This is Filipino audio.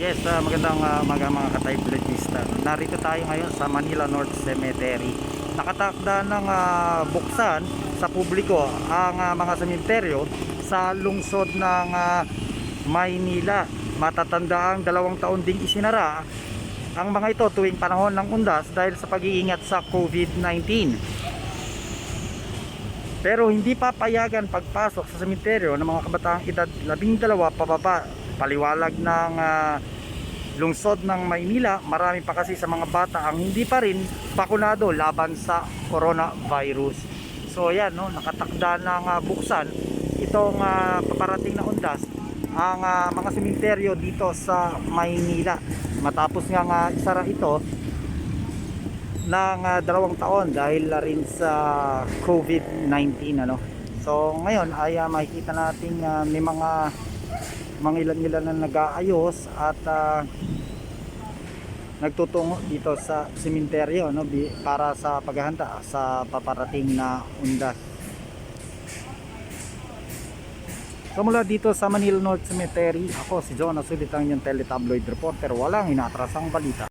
Yes, ah, magandang uh, mga mga ka-typologista. Narito tayo ngayon sa Manila North Cemetery. Nakatakda ng ah, buksan sa publiko ang ah, mga sementeryo sa lungsod ng ah, Maynila. Matatanda ang dalawang taon ding isinara ang mga ito tuwing panahon ng undas dahil sa pag-iingat sa COVID-19. Pero hindi papayagan pagpasok sa sementeryo ng mga kabataang edad 12 pababa. Paliwalag ng ah, lungsod ng Maynila, marami pa kasi sa mga bata ang hindi pa rin bakunado laban sa coronavirus. So yan, no, nakatakda ng ah, buksan itong ah, paparating na undas ang ah, mga sementeryo dito sa Maynila. Matapos nga nga isara ito ng ah, dalawang taon dahil na rin sa COVID-19 ano. So ngayon ay ah, makikita natin ah, may mga mga ilan-ilan na nag-aayos at ah, nagtutungo dito sa sementeryo no para sa paghahanda sa paparating na undas. So mula dito sa Manila North Cemetery, ako si John Asulit ang inyong teletabloid reporter. Walang inaatrasang balita.